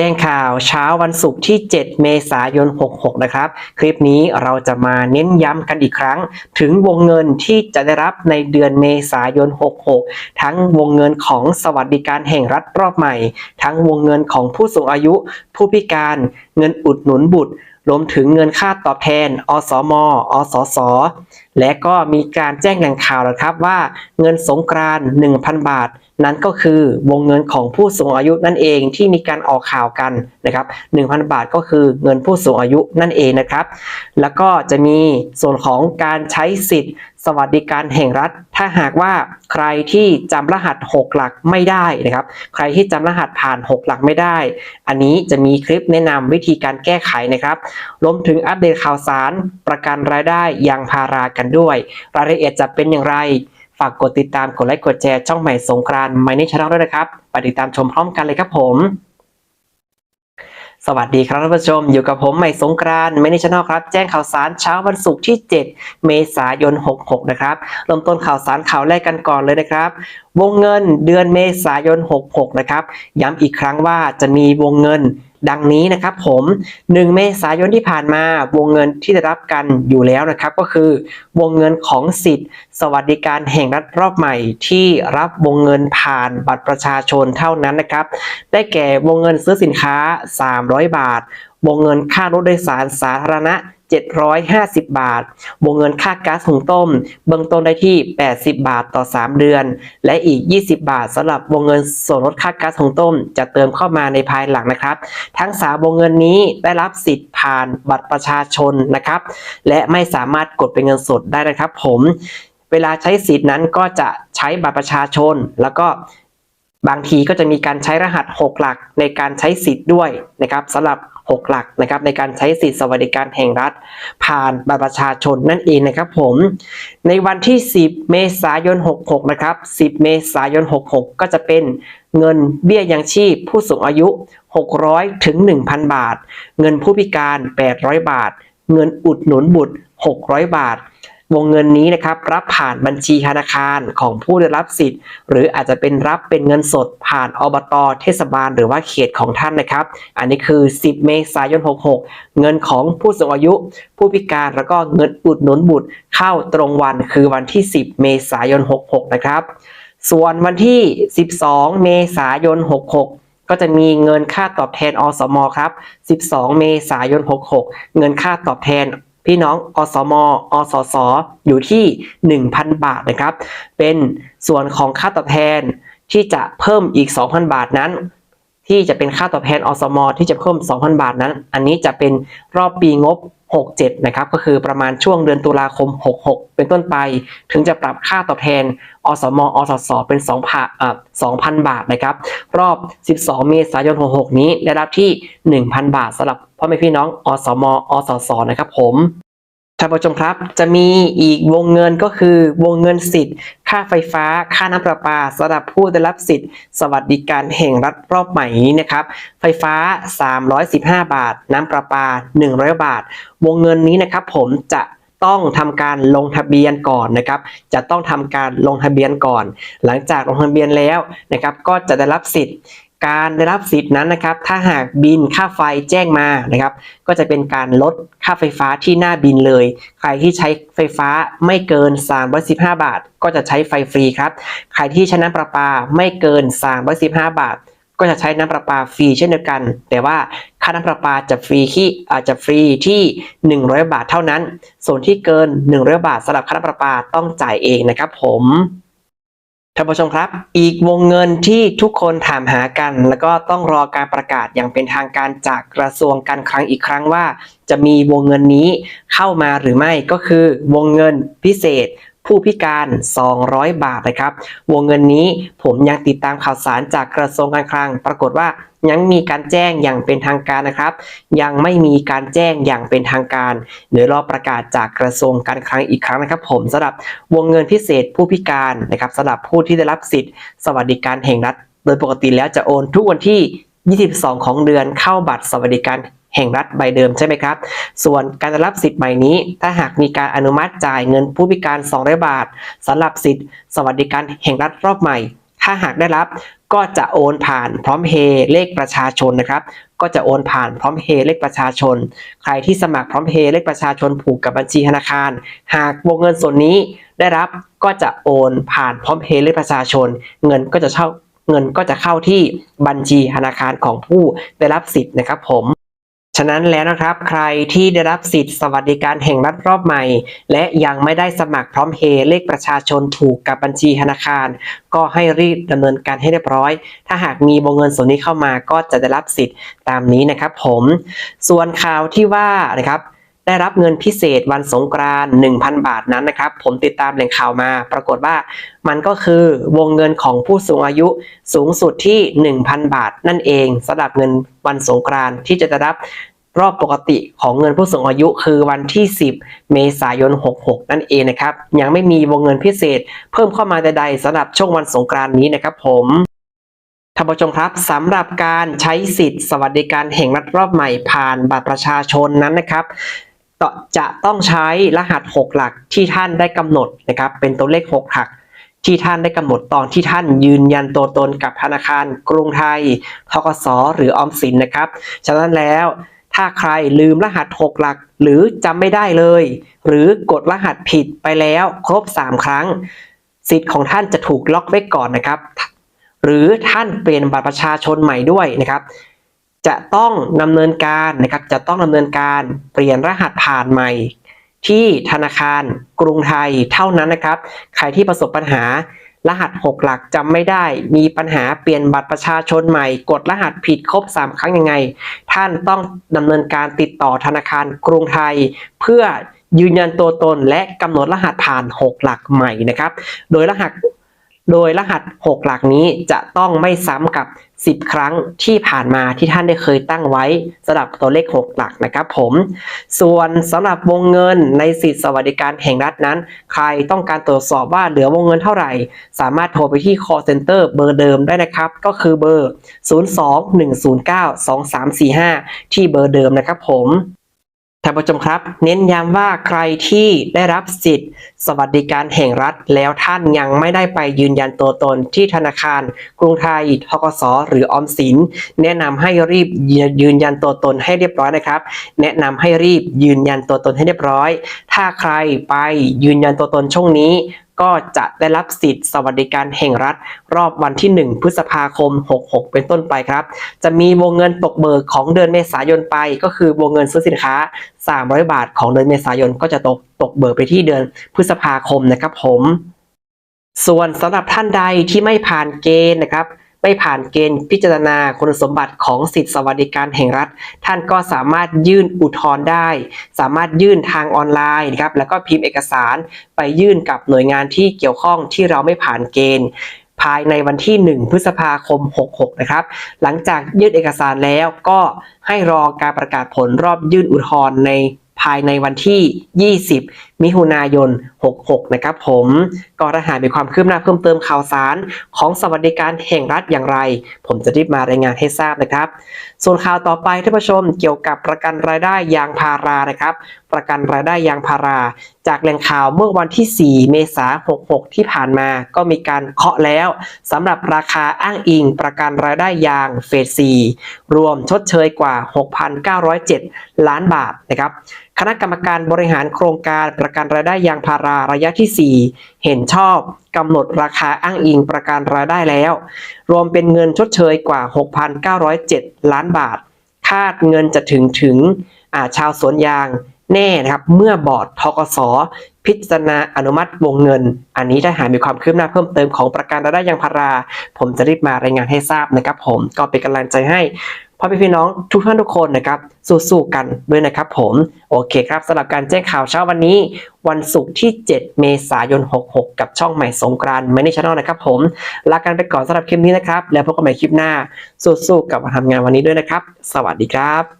จ้งข่าวเช้าวันศุกร์ที่ 7 เมษายน 66 นะครับ คลิปนี้เราจะมาเน้นย้ำกันอีกครั้ง ถึงวงเงินที่จะได้รับในเดือนเมษายน 66 ทั้งวงเงินของสวัสดิการแห่งรัฐรอบใหม่ ทั้งวงเงินของผู้สูงอายุ ผู้พิการ เงินอุดหนุนบุตร รวมถึงเงินค่าตอบแทน อสม อสส และก็มีการแจ้งแหล่งข่าวนะครับว่าเงินสงกราน1,000 บาท นั้นก็คือวงเงินของผู้สูงอายุนั่นเองที่มีการออกข่าวกันนะครับ1,000 บาทก็คือเงินผู้สูงอายุนั่นเองนะครับ แล้วก็จะมีส่วนของการใช้สิทธิ์สวัสดิการแห่งรัฐ ถ้าหากว่าใครที่จำรหัส 6 หลักไม่ได้นะครับ ใครที่จำรหัสผ่าน 6 หลักไม่ได้ อันนี้จะมีคลิปแนะนำวิธีการแก้ไขนะครับรวมถึงอัปเดตข่าวสาร ประกันรายได้ยางพารากันด้วย รายละเอียดจะเป็นอย่างไร ฝากกดติดตามกดไลค์กดแชร์ช่องใหม่สงกรานต์ไม่ในช n น l ด้วยนะครับ ไปติดตามชมพร้อมกันเลยครับผม สวัสดีครับท่านผู้ชม อยู่กับผมใหม่สงกรานต์ไม่ในชแนลครับ แจ้งข่าวสารเช้าวันศุกร์ที่ 7 เมษายน 66 นะครับเริ่มต้นข่าวสารข่าวแรกกันก่อนเลยนะครับ วงเงินเดือนเมษายน 66 นะครับ ย้ำอีกครั้งว่าจะมีวงเงิน ดังนี้นะครับผม 1 เมษายนที่ผ่านมาวงเงินที่ได้รับกันอยู่แล้วนะครับก็คือ วงเงินของสิทธิ์ สวัสดิการแห่งรัฐรอบใหม่ที่รับวงเงินผ่านบัตรประชาชนเท่านั้นนะครับ ได้แก่วงเงินซื้อสินค้า 300 บาท วงเงินค่ารถโดยสารสาธารณะ 750 บาท วงเงินค่าก๊าซหุงต้ม เบื้องต้นได้ที่ 80 บาทต่อ 3 เดือน และอีก 20 บาทสำหรับวงเงินส่วนลดค่าก๊าซหุงต้ม จะเติมเข้ามาในภายหลังนะครับ ทั้งสาวงเงินนี้ได้รับสิทธิ์ผ่านบัตรประชาชนนะครับ และไม่สามารถกดเป็นเงินสดได้นะครับผมเวลาใช้สิทธิ์นั้นก็จะใช้บัตรประชาชน แล้วก็บางทีก็จะมีการใช้รหัส 6 หลักในการใช้สิทธิ์ด้วยนะครับสำหรับ 6 หลักนะครับในการใช้สิทธิสวัสดิการแห่งรัฐ ผ่านบัตรประชาชนนั่นเองนะครับผม ในวันที่ 10 เมษายน 66 นะครับ 10 เมษายน 66 ก็จะเป็นเงินเบี้ยยังชีพผู้สูงอายุ 600 ถึง 1,000 บาท เงินผู้พิการ 800 บาท เงินอุดหนุนบุตร 600 บาท วงเงินนี้นะครับรับผ่านบัญชีธนาคารของผู้ได้รับสิทธิ์ หรืออาจจะเป็นรับเป็นเงินสดผ่านอบตเทศบาล หรือว่าเขตของท่านนะครับ อันนี้คือ 10 เมษายน 66 เงินของผู้สูงอายุ ผู้พิการแล้วก็เงินอุดหนุนบุตรเข้าตรงวันคือวันที่ 10 เมษายน 66 นะครับ ส่วนวันที่ 12 เมษายน 66ก็จะมีเงินค่าตอบแทนอสมครับ 12 เมษายน 66 เงินค่าตอบแทน พี่น้องอสมอสสอยู่ที่ 1,000 บาทนะครับ เป็นส่วนของค่าตอบแทนที่จะเพิ่มอีก 2,000 บาทนั้น ที่จะเป็นค่าตอบแทนอสม ที่จะเพิ่ม 2,000 บาทนั้น อันนี้จะเป็นรอบปีงบ 67 นะครับ ก็คือประมาณช่วงเดือนตุลาคม 66 เป็นต้นไป ถึงจะปรับค่าตอบแทนอสม อสส เป็น2พันอ่า2,000 บาทนะครับ รอบ 12 เมษายน 66 นี้ได้รับที่ 1,000 บาทสำหรับพ่อแม่พี่น้อง อสม อสส นะครับผม ท่านผู้ชมครับ จะมีอีกวงเงินก็คือวงเงินสิทธิ์ ค่าไฟฟ้า ค่าน้ำประปาสำหรับผู้ได้รับสิทธิ์ สวัสดิการแห่งรัฐรอบใหม่นี้นะครับ ไฟฟ้า 315 บาท น้ำประปา 100 บาท วงเงินนี้นะครับ ผมจะต้องทำการลงทะเบียนก่อนนะครับ จะต้องทำการลงทะเบียนก่อน หลังจากลงทะเบียนแล้วนะครับ ก็จะได้รับสิทธิ์ การได้รับสิทธินั้นนะครับ ถ้าหากบินค่าไฟแจ้งมานะครับ ก็จะเป็นการลดค่าไฟฟ้าที่หน้าบินเลย ใครที่ใช้ไฟฟ้าไม่เกิน 315 บาท ก็จะใช้ไฟฟรีครับ ใครที่ใช้น้ำประปาไม่เกิน 315 บาท ก็จะใช้น้ำประปาฟรีเช่นเดียวกัน แต่ว่าค่าน้ำประปาจะฟรีที่อาจจะฟรีที่ 100 บาทเท่านั้น ส่วนที่เกิน 100 บาทสำหรับค่าน้ำประปาต้องจ่ายเองนะครับผม ท่านผู้ชมครับ อีกวงเงินที่ทุกคนถามหากัน แล้วก็ต้องรอการประกาศอย่างเป็นทางการจากกระทรวงการคลังอีกครั้งว่า จะมีวงเงินนี้เข้ามาหรือไม่ก็คือวงเงินพิเศษ ผู้พิการ 200 บาทนะครับ วงเงินนี้ผมยังติดตามข่าวสารจากกระทรวงการคลัง ปรากฏว่ายังมีการแจ้งอย่างเป็นทางการนะครับ ยังไม่มีการแจ้งอย่างเป็นทางการเดี๋ยวรอประกาศจากกระทรวงการคลังอีกครั้งนะครับ ผมสำหรับวงเงินพิเศษผู้พิการนะครับสำหรับผู้ที่ได้รับสิทธิ์สวัสดิการแห่งรัฐ โดยปกติแล้วจะโอนทุกวันที่ 22 ของเดือนเข้าบัตรสวัสดิการ แห่งรัฐใบเดิมใช่ไหมครับ ส่วนการได้รับสิทธิ์ใหม่นี้ ถ้าหากมีการอนุมัติจ่ายเงินผู้พิการ 200 บาทสำหรับสิทธิ์สวัสดิการแห่งรัฐรอบใหม่ ถ้าหากได้รับก็จะโอนผ่านพร้อมเพย์เลขประชาชนนะครับ ก็จะโอนผ่านพร้อมเพย์เลขประชาชน ใครที่สมัครพร้อมเพย์เลขประชาชนผูกกับบัญชีธนาคาร หากวงเงินส่วนนี้ได้รับก็จะโอนผ่านพร้อมเพย์เลขประชาชน เงินก็จะเข้าเงินก็จะเข้าที่บัญชีธนาคารของผู้ได้รับสิทธิ์นะครับผม ฉะนั้นแล้วนะครับใครที่ได้รับสิทธิสวัสดิการแห่งรัฐรอบใหม่ และยังไม่ได้สมัครพร้อมเพย์เลขประชาชนผูกกับบัญชีธนาคาร ก็ให้รีบดำเนินการให้เรียบร้อย ถ้าหากมีวงเงินส่วนนี้เข้ามาก็จะได้รับสิทธิ์ตามนี้นะครับผม ส่วนข่าวที่ว่านะครับได้รับเงินพิเศษวันสงกรานต์1,000 บาทนั้นนะครับ ผมติดตามแหล่งข่าวมา ปรากฏว่ามันก็คือวงเงินของผู้สูงอายุสูงสุดที่ 1,000 บาทนั่นเองสำหรับเงินวันสงกรานต์ที่จะได้รับ รอบปกติของเงินผู้สูงอายุคือวันที่ 10 เมษายน 66 นั่นเองนะครับ ยังไม่มีวงเงินพิเศษ เพิ่มเข้ามาใดๆสำหรับช่วงวันสงกรานต์นี้นะครับผมท่านผู้ชมครับสำหรับการใช้สิทธิ์สวัสดิการแห่งรัฐรอบใหม่ผ่านบัตรประชาชนนั้นนะครับจะต้องใช้รหัส 6 หลักที่ท่านได้กำหนดนะครับเป็นตัวเลข 6 หลักที่ท่านได้กำหนดตอนที่ท่านยืนยันตัวตนกับธนาคารกรุงไทยทกสหรือออมสินนะครับ ฉะนั้นแล้ว ถ้าใครลืมรหัส 6 หลัก หรือจำไม่ได้เลย หรือกดรหัสผิดไปแล้วครบ 3 ครั้ง สิทธิ์ของท่านจะถูกล็อกไว้ก่อนนะครับ หรือท่านเปลี่ยนบัตรประชาชนใหม่ด้วยนะครับจะต้องดำเนินการนะครับ จะต้องดำเนินการเปลี่ยนรหัสผ่านใหม่ ที่ธนาคารกรุงไทยเท่านั้นนะครับ ใครที่ประสบปัญหา รหัส 6 หลักจำไม่ได้ มีปัญหาเปลี่ยนบัตรประชาชนใหม่ กดรหัสผิดครบ 3 ครั้งยังไง ท่านต้องดำเนินการติดต่อธนาคารกรุงไทย เพื่อยืนยันตัวตนและกำหนดรหัสผ่าน 6 หลักใหม่นะครับ โดยรหัส โดยรหัส 6 หลักนี้จะต้องไม่ซ้ำกับ 10 ครั้งที่ผ่านมาที่ท่านได้เคยตั้งไว้สำหรับตัวเลข 6 หลักนะครับผม ส่วนสำหรับวงเงินในสิทธิสวัสดิการแห่งรัฐนั้น ใครต้องการตรวจสอบว่าเหลือวงเงินเท่าไหร่ สามารถโทรไปที่ call center เบอร์เดิมได้นะครับ ก็คือเบอร์ 02-109-2345 ที่เบอร์เดิมนะครับผมานผู้ชมครับ เน้นย้ำว่าใครที่ได้รับสิทธิ์ สวัสดิการแห่งรัฐ แล้วท่านยังไม่ได้ไปยืนยันตัวตนที่ธนาคาร กรุงไทยทกสหรือออมสิน แนะนำให้รีบยืนยันตัวตนให้เรียบร้อยนะครับ แนะนำให้รีบยืนยันตัวตนให้เรียบร้อย ถ้าใครไปยืนยันตัวตนช่วงนี้ ก็จะได้รับสิทธิ์สวัสดิการแห่งรัฐ รอบวันที่ 1 พฤษภาคม 66 เป็นต้นไปครับ จะมีวงเงินตกเบิกของเดือนเมษายนไป ก็คือวงเงินซื้อสินค้า 300 บาทของเดือนเมษายนก็จะตกตกเบิกไปที่เดือนพฤษภาคมนะครับผม ส่วนสำหรับท่านใดที่ไม่ผ่านเกณฑ์นะครับ ไม่ผ่านเกณฑ์พิจารณาคุณสมบัติของสิทธิสวัสดิการแห่งรัฐ ท่านก็สามารถยื่นอุทธรณ์ได้ สามารถยื่นทางออนไลน์นะครับแล้วก็พิมพ์เอกสารไปยื่นกับหน่วยงานที่เกี่ยวข้องที่เราไม่ผ่านเกณฑ์ภายในวันที่ 1 พฤษภาคม 66 นะครับ หลังจากยื่นเอกสารแล้วก็ให้รอการประกาศผลรอบยื่นอุทธรณ์ในภายในวันที่ 20 มิถุนายน 66 นะครับผมก็ถ้าหากมีความคืบหน้าเพิ่มเติมข่าวสาร ของสวัสดิการแห่งรัฐอย่างไร ผมจะรีบมารายงานให้ทราบนะครับ ส่วนข่าวต่อไปท่านผู้ชมเกี่ยวกับประกันรายได้ยางพารานะครับ ประกันรายได้ยางพารา จากแหล่งข่าวเมื่อวันที่ 4 เมษายน 66 ที่ผ่านมา ก็มีการเคาะแล้วสำหรับราคาอ้างอิง ประกันรายได้ยางเฟส 4 รวมชดเชยกว่า 6,907 ล้านบาทนะครับ คณะกรรมการบริหารโครงการประกันรายได้ยางพาราระยะที่ 4 เห็นชอบกำหนดราคาอ้างอิงประกันรายได้แล้ว รวมเป็นเงินชดเชยกว่า 6,907 ล้านบาท คาดเงินจะถึงถึงาชาวสวนยางแน่นะครับ เมื่อบอร์ดทกสพิจารณาอนุมัติวงเงิน อันนี้ถ้าหากมีความคืบหน้าเพิ่มเติมของประกันรายได้ยางพารา ผมจะรีบมารายงานให้ทราบนะครับผมก็เป็นกำลังใจให้ พ่อพี่พี่น้องทุกท่านทุกคนนะครับสู้ๆกันด้วยนะครับผมโอเคครับสำหรับการแจ้งข่าวเช้าวันนี้ วันศุกร์ที่ 7 เมษายน 66 กับช่องใหม่สงกรานต์ไม่ได้ช n นลนะครับผมลากันไปก่อนสำหรับคลิปนี้นะครับ แล้วพบกันใหม่คลิปหน้าสู้ๆกับการทำงานวันนี้ด้วยนะครับ สวัสดีครับ